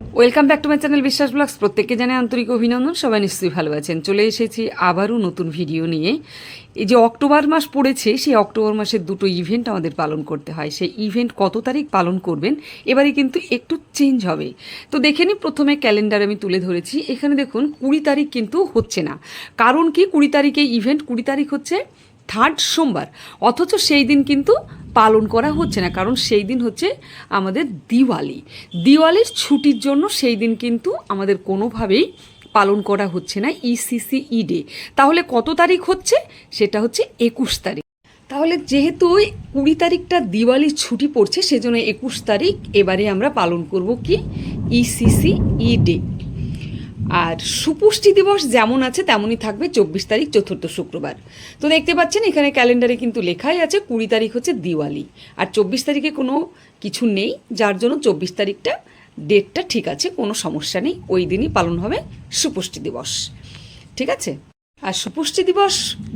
Welcome back to my channel Biswas blogs প্রত্যেককে জানে আন্তরিক অভিনন্দন, সবাই নিশ্চয়ই ভালো আছেন। চলে এসেছি আবারও নতুন ভিডিও নিয়ে। এই যে অক্টোবর মাস পড়েছে, সেই অক্টোবর মাসের দুটো ইভেন্ট আমাদের পালন করতে হয়। সেই ইভেন্ট কত তারিখ পালন করবেন, এবারে কিন্তু একটু চেঞ্জ হবে। তো দেখে নিই, প্রথমে ক্যালেন্ডার আমি তুলে ধরেছি। এখানে দেখুন, কুড়ি তারিখ কিন্তু হচ্ছে না। কারণ কি? কুড়ি তারিখে ইভেন্ট কুড়ি তারিখ হচ্ছে থার্ড সোমবার। অথচ সেই দিন কিন্তু পালন করা হচ্ছে না, কারণ সেই দিন হচ্ছে আমাদের দিওয়ালি। দিওয়ালির ছুটির জন্য সেই দিন কিন্তু আমাদের কোনোভাবেই পালন করা হচ্ছে না ইসিসি ই ডে তাহলে কত তারিখ হচ্ছে? সেটা হচ্ছে একুশ তারিখ। তাহলে যেহেতু ওই কুড়ি তারিখটা দিওয়ালির ছুটি পড়ছে, সেজন্য একুশ তারিখ এবারে আমরা পালন করব কি? ইসিসি ই ডে আর সুপুষ্টি দিবস যেমন আছে, তেমনই থাকবে চব্বিশ তারিখ, চতুর্থ শুক্রবার। তো দেখতে পাচ্ছেন, এখানে ক্যালেন্ডারে কিন্তু লেখাই আছে, কুড়ি তারিখ হচ্ছে দিওয়ালি। আর চব্বিশ তারিখে কোনো কিছু নেই, যার জন্য চব্বিশ তারিখটা ডেটটা ঠিক আছে, কোনো সমস্যা নেই। ওই দিনই পালন হবে সুপুষ্টি দিবস। ঠিক আছে? আর সুপুষ্টি দিবস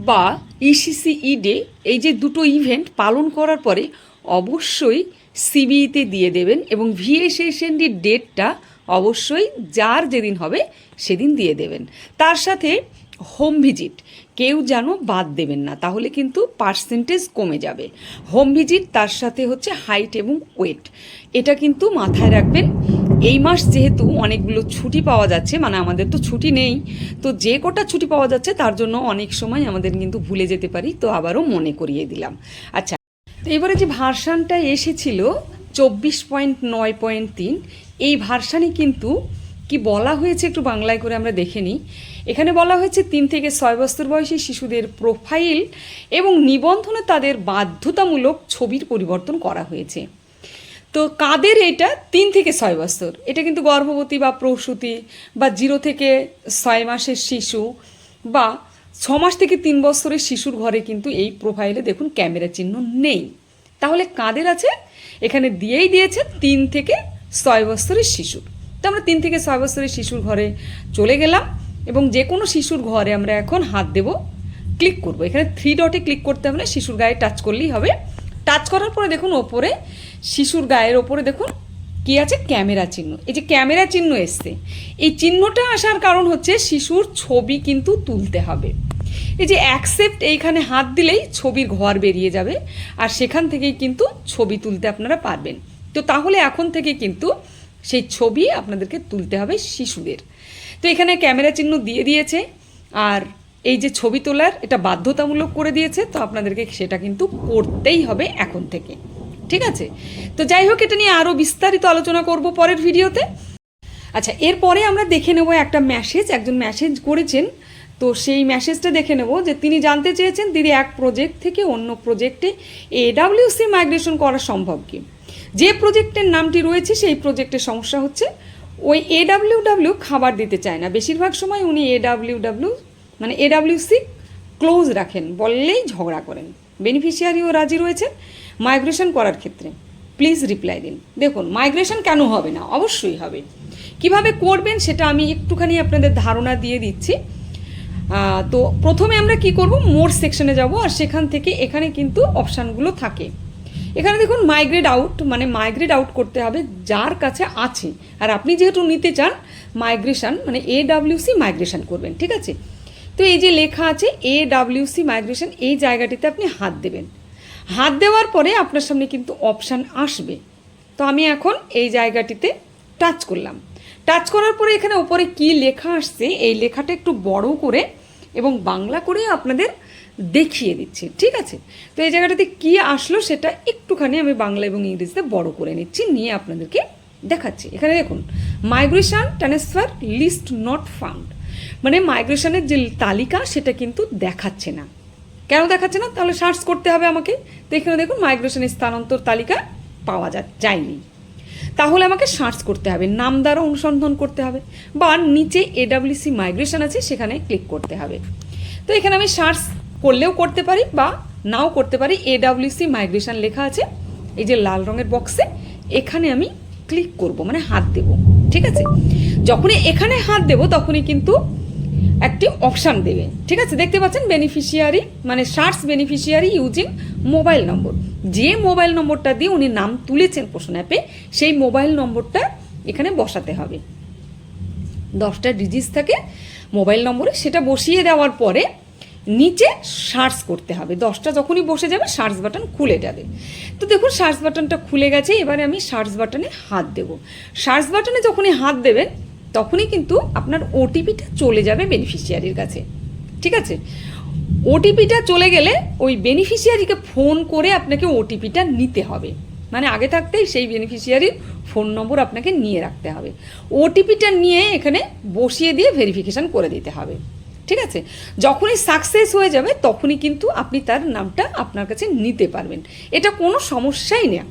বা ইসিসি ই ডে এই যে দুটো ইভেন্ট পালন করার পরে অবশ্যই সিবিইতে দিয়ে দেবেন এবং ভিএসএসএনডির ডেটটা অবশ্যই যার যেদিন হবে সেদিন দিয়ে দেবেন। তার সাথে হোম ভিজিট কেউ যেন বাদ দেবেন না, তাহলে কিন্তু পার্সেন্টেজ কমে যাবে। হোম ভিজিট তার সাথে হচ্ছে হাইট এবং ওয়েট এটা কিন্তু মাথায় রাখবেন। এই মাস যেহেতু অনেকগুলো ছুটি পাওয়া যাচ্ছে মানে আমাদের তো ছুটি নেই, তো যে কটা ছুটি পাওয়া যাচ্ছে তার জন্য অনেক সময় আমাদের কিন্তু ভুলে যেতে পারি, তো আবারও মনে করিয়ে দিলাম। আচ্ছা তো এবারে যে ভার্সানটা এসেছিল, চব্বিশ পয়েন্ট নয় পয়েন্ট তিন এই ভার্সানে কিন্তু কি বলা হয়েছে একটু বাংলায় করে আমরা দেখে নিই। এখানে বলা হয়েছে, তিন থেকে ছয় বছর বয়সী শিশুদের প্রোফাইল এবং নিবন্ধনে তাদের বাধ্যতামূলক ছবির পরিবর্তন করা হয়েছে। তো কাদের এটা? তিন থেকে ছয় বছর। এটা কিন্তু গর্ভবতী বা প্রসূতি বা জিরো থেকে ছয় মাসের শিশু বা ছ মাস থেকে তিন বছরের শিশুর ঘরে কিন্তু এই প্রোফাইলে দেখুন, ক্যামেরা চিহ্ন নেই। তাহলে কাদের আছে? এখানে দিয়েই দিয়েছে, তিন থেকে ছয় বছরের শিশুর। তো আমরা তিন থেকে ছয় বছরের শিশুর ঘরে চলে গেলাম এবং যে কোনো শিশুর ঘরে আমরা এখন হাত দেব ক্লিক করব। এখানে থ্রি ডটে ক্লিক করতে হবে না শিশুর গায়ে টাচ করলেই হবে। টাচ করার পরে দেখুন ওপরে, শিশুর গায়ের ওপরে দেখুন কি আছে? ক্যামেরা চিহ্ন। এই যে ক্যামেরা চিহ্ন এসছে। এই চিহ্নটা আসার কারণ হচ্ছে শিশুর ছবি কিন্তু তুলতে হবে। এই যে অ্যাকসেপ্ট এইখানে হাত দিলেই ছবির ঘর বেরিয়ে যাবে। আর সেখান থেকেই কিন্তু ছবি তুলতে আপনারা পারবেন। তো তাহলে এখন থেকে কিন্তু সেই ছবি আপনাদেরকে তুলতে হবে শিশুদের। তো এখানে ক্যামেরা চিহ্ন দিয়ে দিয়েছে, আর এই যে ছবি তোলার এটা বাধ্যতামূলক করে দিয়েছে, তো আপনাদেরকে সেটা কিন্তু করতেই হবে এখন থেকে। ঠিক আছে? তো যাই হোক, এটা নিয়ে আরও বিস্তারিত আলোচনা করব পরের ভিডিওতে। আচ্ছা এরপরে আমরা দেখে নেব একটা মেসেজ একজন মেসেজ করেছেন। তো সেই মেসেজটা দেখে নেব যে তিনি জানতে চেয়েছেন, দিদি, এক প্রজেক্ট থেকে অন্য প্রজেক্টে এডাব্লিউসি মাইগ্রেশন করা সম্ভব কি? যে প্রজেক্টের নামটি রয়েছে, সেই প্রজেক্টের সমস্যা হচ্ছে, ওই এডাব্লিউ ডাব্লিউ খাবার দিতে চায় না। বেশিরভাগ সময় উনি এডাব্লিউ ডাব্লিউ মানে এডাব্লিউসি ক্লোজ রাখেন, বললেই ঝগড়া করেন। বেনিফিশিয়ারিও রাজি রয়েছে মাইগ্রেশন করার ক্ষেত্রে। প্লিজ রিপ্লাই দিন। দেখুন মাইগ্রেশন কেন হবে না? অবশ্যই হবে। কীভাবে করবেন সেটা আমি একটুখানি আপনাদের ধারণা দিয়ে দিচ্ছি। তো প্রথমে আমরা কি করব? মোর সেকশনে যাব, আর সেখান থেকে এখানে কিন্তু অপশানগুলো থাকে। এখানে দেখুন মাইগ্রেট আউট মানে মাইগ্রেট আউট করতে হবে যার কাছে আছে। আর আপনি যেহেতু নিতে চান মাইগ্রেশন মানে এ ডাব্লিউসি মাইগ্রেশন করবেন, ঠিক আছে? তো এই যে লেখা আছে এ ডাব্লিউসি মাইগ্রেশন এই জায়গাটিতে আপনি হাত দেবেন। হাত দেওয়ার পরে আপনার সামনে কিন্তু অপশান আসবে। তো আমি এখন এই জায়গাটিতে টাচ করলাম। টাচ করার পরে এখানে উপরে কি লেখা আসছে, এই লেখাটা একটু বড় করে এবং বাংলা করে আপনাদের দেখিয়ে দিচ্ছি, ঠিক আছে? তো এই জায়গাটাতে কি আসলো সেটা একটুখানি আমি বাংলা এবং ইংরেজিতে বড় করে নিচ্ছি, নিয়ে আপনাদেরকে দেখাচ্ছি। এখানে দেখুন migration transfer list not found মানে মাইগ্রেশনের যে তালিকা সেটা কিন্তু দেখাচ্ছে না। কেন দেখাচ্ছে না? তাহলে সার্চ করতে হবে আমাকে। তো এখানে দেখুন মাইগ্রেশন স্থানান্তর তালিকা পাওয়া যা, যায়নি। তাহলে আমাকে সার্চ করতে হবে, নাম দ্বারা অনুসন্ধান করতে হবে, বা নিচে এডাব্লিউসি মাইগ্রেশন আছে সেখানে ক্লিক করতে হবে। তো এখানে আমি সার্চ করলেও করতে পারি বা নাও করতে পারি। এডাব্লিউসি মাইগ্রেশন লেখা আছে। এই যে লাল রঙের বক্সে এখানে আমি ক্লিক করব মানে হাত দেব, ঠিক আছে? যখনই এখানে হাত দেব, তখনই কিন্তু একটি অপশান দেবে, ঠিক আছে? দেখতে পাচ্ছেন বেনিফিশিয়ারি মানে search beneficiary using mobile number যে মোবাইল নম্বরটা দিয়ে উনি নাম তুলেছেন প্রশ্ন অ্যাপে সেই মোবাইল নম্বরটা এখানে বসাতে হবে। দশটা ডিজিজ থাকে মোবাইল নম্বরে সেটা বসিয়ে দেওয়ার পরে নিচে সার্চ করতে হবে। দশটা যখনই বসে যাবে, সার্চ বাটন খুলে যাবে। তো দেখুন, সার্চ বাটনটা খুলে গেছে, এবারে আমি সার্চ বাটনে হাত দেব। সার্চ বাটনে যখনই হাত দেবেন, তখনই কিন্তু আপনার ওটিপিটা চলে যাবে বেনিফিশিয়ারির কাছে। ঠিক আছে? ওটিপিটা চলে গেলে ওই বেনিফিশিয়ারিকে ফোন করে আপনাকে ওটিপিটা নিতে হবে। মানে আগে থাকতেই সেই বেনিফিশিয়ারির ফোন নম্বর আপনাকে নিয়ে রাখতে হবে। ওটিপিটা নিয়ে এখানে বসিয়ে দিয়ে ভেরিফিকেশন করে দিতে হবে। ঠিক আছে? যখনই সাকসেস হয়ে যাবে, তখনই কিন্তু আপনি তার নামটা আপনার কাছে নিতে পারবেন। এটা কোনো সমস্যাই না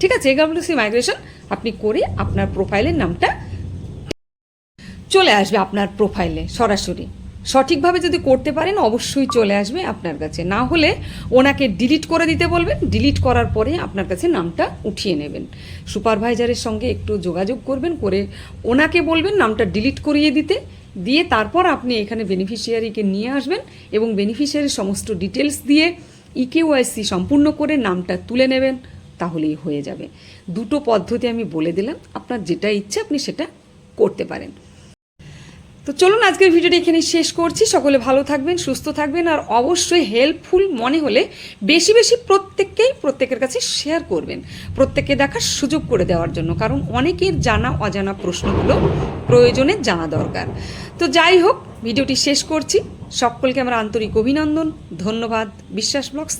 ঠিক আছে? এগারোসি মাইগ্রেশন আপনি করে আপনার প্রোফাইলের নামটা চলে আসবে আপনার প্রোফাইলে সরাসরি। সঠিকভাবে যদি করতে পারেন, অবশ্যই চলে আসবে আপনার কাছে। না হলে ওনাকে ডিলিট করে দিতে বলবেন। ডিলিট করার পরে আপনার কাছে নামটা উঠিয়ে নেবেন। সুপারভাইজারের সঙ্গে একটু যোগাযোগ করবেন, করে ওনাকে বলবেন নামটা ডিলিট করিয়ে দিতে। দিয়ে তারপর আপনি এখানে বেনিফিশিয়ারিকে নিয়ে আসবেন এবং বেনিফিশিয়ারির সমস্ত ডিটেলস দিয়ে ইকেওয়াইসি সম্পূর্ণ করে নামটা তুলে নেবেন, তাহলেই হয়ে যাবে। দুটো পদ্ধতি আমি বলে দিলাম, আপনার যেটা ইচ্ছে আপনি সেটা করতে পারেন। তো চলুন আজকের ভিডিওটি এখানে শেষ করছি। সকলে ভালো থাকবেন, সুস্থ থাকবেন আর অবশ্যই হেল্পফুল মনে হলে বেশি বেশি প্রত্যেককেই প্রত্যেকের কাছে শেয়ার করবেন, প্রত্যেককে দেখার সুযোগ করে দেওয়ার জন্য, কারণ অনেকের জানা অজানা প্রশ্নগুলো প্রয়োজনে জানা দরকার। তো যাই হোক, ভিডিওটি শেষ করছি। সকলকে আমার আন্তরিক অভিনন্দন, ধন্যবাদ। বিশ্বাস ব্লগস